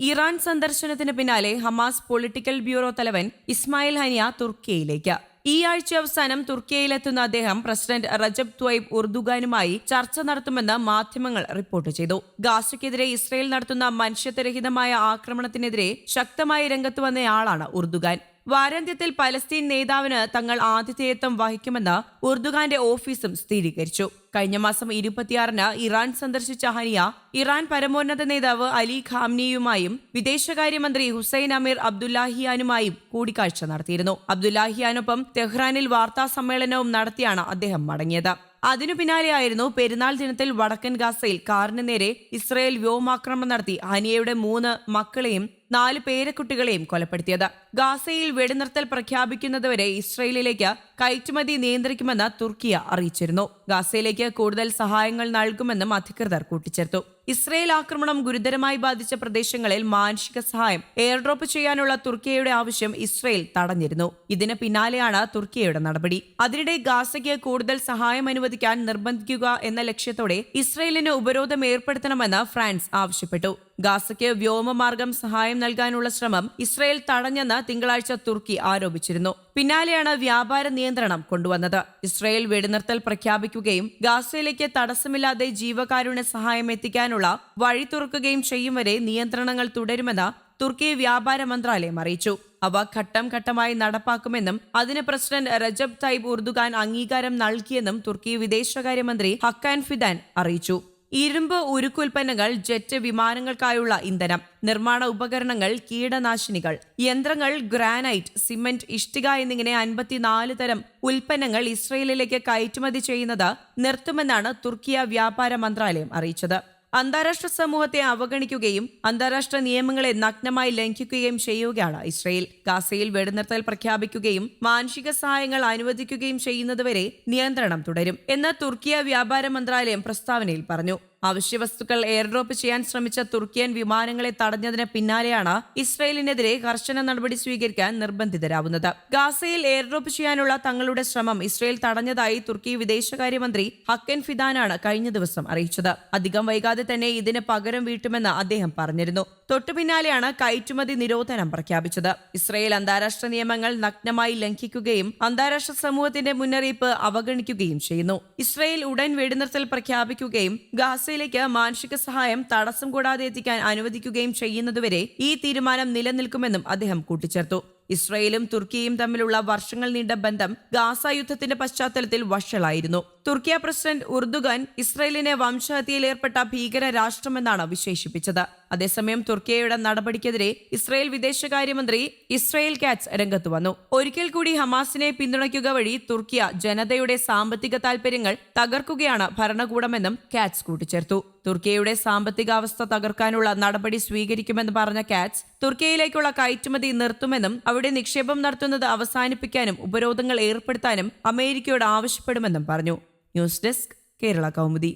Iran സന്ദർശനത്തിന് പിന്നാലെ Hamas political bureau തലവൻ ഇസ്മായിൽ ഹനിയ തുർക്കിയയിലേക്ക്. ഈ ആഴ്ച അവസാനം തുർക്കിയയിലെത്തുന്ന അദ്ദേഹം പ്രസിഡന്റ് റജബ് ത്വയ്ബ് ഉർദുഗാനുമായി ചർച്ച നടത്തുമെന്ന് മാധ്യമങ്ങൾ റിപ്പോർട്ട് ചെയ്തു. ഗാസയ്ക്കെതിരെ ഇസ്രയേൽ നടത്തുന്ന മനുഷ്യത്വരഹിതമായ ആക്രമണത്തിനെതിരെ ശക്തമായി രംഗത്ത് വന്നയാളാണ് ഉർദുഗാൻ. വാരാന്ത്യത്തിൽ പലസ്തീൻ നേതാവിന് തങ്ങൾ ആതിഥേയത്വം വഹിക്കുമെന്ന് ഉർദുഖാന്റെ ഓഫീസും സ്ഥിരീകരിച്ചു. കഴിഞ്ഞ മാസം ഇരുപത്തിയാറിന് ഇറാൻ സന്ദർശിച്ച ഹനിയ ഇറാൻ പരമോന്നത നേതാവ് അലി ഖാംനിയുമായും വിദേശകാര്യമന്ത്രി ഹുസൈൻ അമീർ അബ്ദുല്ലാഹിയാനുമായും കൂടിക്കാഴ്ച നടത്തിയിരുന്നു. അബ്ദുല്ലാഹിയാനൊപ്പം തെഹ്റാനിൽ വാർത്താ സമ്മേളനവും നടത്തിയാണ് അദ്ദേഹം മടങ്ങിയത്. അതിനു പിന്നാലെയായിരുന്നു പെരുന്നാൾ ദിനത്തിൽ വടക്കൻ ഗാസയിൽ കാറിന് നേരെ ഇസ്രയേൽ വ്യോമാക്രമണം നടത്തി ഹനിയയുടെ മൂന്ന് മക്കളെയും നാല് പേരക്കുട്ടികളെയും കൊലപ്പെടുത്തിയത്. ഗാസയിൽ വെടിനിർത്തൽ പ്രഖ്യാപിക്കുന്നതുവരെ ഇസ്രയേലിലേക്ക് കയറ്റുമതി നിയന്ത്രിക്കുമെന്ന് തുർക്കിയ അറിയിച്ചിരുന്നു. ഗാസയിലേക്ക് കൂടുതൽ സഹായങ്ങൾ നൽകുമെന്നും അധികൃതർ കൂട്ടിച്ചേർത്തു. ഇസ്രയേൽ ആക്രമണം ഗുരുതരമായി ബാധിച്ച പ്രദേശങ്ങളിൽ മാനുഷിക സഹായം എയർഡ്രോപ്പ് ചെയ്യാനുള്ള തുർക്കിയയുടെ ആവശ്യം ഇസ്രയേൽ തടഞ്ഞിരുന്നു. ഇതിന് പിന്നാലെയാണ് തുർക്കിയയുടെ നടപടി. അതിനിടെ ഗാസയ്ക്ക് കൂടുതൽ സഹായം അനുവദിക്കാൻ നിർബന്ധിക്കുക എന്ന ലക്ഷ്യത്തോടെ ഇസ്രയേലിന് ഉപരോധം ഏർപ്പെടുത്തണമെന്ന് ഫ്രാൻസ് ആവശ്യപ്പെട്ടു. ഗാസയ്ക്ക് വ്യോമമാർഗം സഹായം നൽകാനുള്ള ശ്രമം ഇസ്രയേൽ തടഞ്ഞെന്ന് തിങ്കളാഴ്ച തുർക്കി ആരോപിച്ചിരുന്നു. പിന്നാലെയാണ് വ്യാപാര നിയന്ത്രണം കൊണ്ടുവന്നത്. ഇസ്രയേൽ വെടിനിർത്തൽ പ്രഖ്യാപിക്കുകയും ഗാസയിലേക്ക് തടസ്സമില്ലാതെ ജീവകാരുണ്യ സഹായം എത്തിക്കാനുള്ള വഴി തുറക്കുകയും ചെയ്യും വരെ നിയന്ത്രണങ്ങൾ തുടരുമെന്ന് തുർക്കി വ്യാപാര മന്ത്രാലയം അറിയിച്ചു. അവ ഘട്ടം ഘട്ടമായി നടപ്പാക്കുമെന്നും അതിന് പ്രസിഡന്റ് റജബ് തൈബ് ഉർദുഖാൻ അംഗീകാരം നൽകിയെന്നും തുർക്കി വിദേശകാര്യമന്ത്രി ഹക്കാൻ ഫിദാൻ അറിയിച്ചു. ഇരുമ്പ് ഉരുക്കുൽപ്പന്നങ്ങൾ ജെറ്റ് വിമാനങ്ങൾക്കായുള്ള ഇന്ധനം നിർമ്മാണ ഉപകരണങ്ങൾ കീടനാശിനികൾ യന്ത്രങ്ങൾ ഗ്രാനൈറ്റ് സിമന്റ് ഇഷ്ടിക എന്നിങ്ങനെ അൻപത്തിനാല് തരം ഉൽപ്പന്നങ്ങൾ ഇസ്രയേലിലേക്ക് കയറ്റുമതി ചെയ്യുന്നത് നിർത്തുമെന്നാണ് തുർക്കിയ വ്യാപാര മന്ത്രാലയം അറിയിച്ചത്. അന്താരാഷ്ട്ര സമൂഹത്തെ അവഗണിക്കുകയും അന്താരാഷ്ട്ര നിയമങ്ങളെ നഗ്നമായി ലംഘിക്കുകയും ചെയ്യുകയാണ് ഇസ്രയേൽ. ഗാസയിൽ വെടിനിർത്തൽ പ്രഖ്യാപിക്കുകയും മാനുഷിക സഹായങ്ങൾ അനുവദിക്കുകയും ചെയ്യുന്നതുവരെ നിയന്ത്രണം തുടരും എന്ന് തുർക്കിയ വ്യാപാര മന്ത്രാലയം പ്രസ്താവനയിൽ പറഞ്ഞു. അവശ്യവസ്തുക്കൾ എയർഡ്രോപ്പ് ചെയ്യാൻ ശ്രമിച്ച തുർക്കിയൻ വിമാനങ്ങളെ തടഞ്ഞതിന് പിന്നാലെയാണ് ഇസ്രയേലിനെതിരെ കർശന നടപടി സ്വീകരിക്കാൻ നിർബന്ധിതരാവുന്നത്. ഗാസയിൽ എയർഡ്രോപ്പ് ചെയ്യാനുള്ള തങ്ങളുടെ ശ്രമം ഇസ്രയേൽ തടഞ്ഞതായി തുർക്കി വിദേശകാര്യമന്ത്രി ഹക്കൻ ഫിദാനാണ് കഴിഞ്ഞ ദിവസം അറിയിച്ചത്. അധികം വൈകാതെ തന്നെ ഇതിന് പകരം വീട്ടുമെന്ന് അദ്ദേഹം പറഞ്ഞിരുന്നു. തൊട്ടു പിന്നാലെയാണ് കയറ്റുമതി നിരോധനം പ്രഖ്യാപിച്ചത്. ഇസ്രയേൽ അന്താരാഷ്ട്ര നിയമങ്ങൾ നഗ്നമായി ലംഘിക്കുകയും അന്താരാഷ്ട്ര സമൂഹത്തിന്റെ മുന്നറിയിപ്പ് അവഗണിക്കുകയും ചെയ്യുന്നു. ഇസ്രയേൽ ഉടൻ വെടിനിർത്തൽ പ്രഖ്യാപിക്കുകയും ഗാസയിലേക്ക് മാനുഷിക സഹായം തടസ്സം കൂടാതെ എത്തിക്കാൻ അനുവദിക്കുകയും ചെയ്യുന്നതുവരെ ഈ തീരുമാനം നിലനിൽക്കുമെന്നും അദ്ദേഹം കൂട്ടിച്ചേർത്തു. ഇസ്രയേലും തുർക്കിയും തമ്മിലുള്ള വർഷങ്ങൾ നീണ്ട ബന്ധം ഗാസ യുദ്ധത്തിന്റെ പശ്ചാത്തലത്തിൽ വഷളായിരുന്നു. തുർക്കിയ പ്രസിഡന്റ് ഉർദുഗൻ ഇസ്രയേലിനെ വംശഹത്യയിൽ ഏർപ്പെട്ട ഭീകര രാഷ്ട്രമെന്നാണ് വിശേഷിപ്പിച്ചത്. അതേസമയം തുർക്കിയയുടെ നടപടിക്കെതിരെ ഇസ്രായേൽ വിദേശകാര്യമന്ത്രി ഇസ്രായേൽ കാറ്റ്സ് രംഗത്തു വന്നു. ഒരിക്കൽ കൂടി ഹമാസിനെ പിന്തുണയ്ക്കുക വഴി തുർക്കിയ ജനതയുടെ സാമ്പത്തിക താൽപര്യങ്ങൾ തകർക്കുകയാണ് ഭരണകൂടമെന്നും കാറ്റ്സ് കൂട്ടിച്ചേർത്തു. തുർക്കിയയുടെ സാമ്പത്തികാവസ്ഥ തകർക്കാനുള്ള നടപടി സ്വീകരിക്കുമെന്ന് പറഞ്ഞ കാറ്റ്സ് തുർക്കിയയിലേക്കുള്ള കയറ്റുമതി നിർത്തുമെന്നും അവിടെ നിക്ഷേപം നടത്തുന്നത് അവസാനിപ്പിക്കാനും ഉപരോധങ്ങൾ ഏർപ്പെടുത്താനും അമേരിക്കയോട് ആവശ്യപ്പെടുമെന്നും പറഞ്ഞു. News desk Kerala Kaumudi.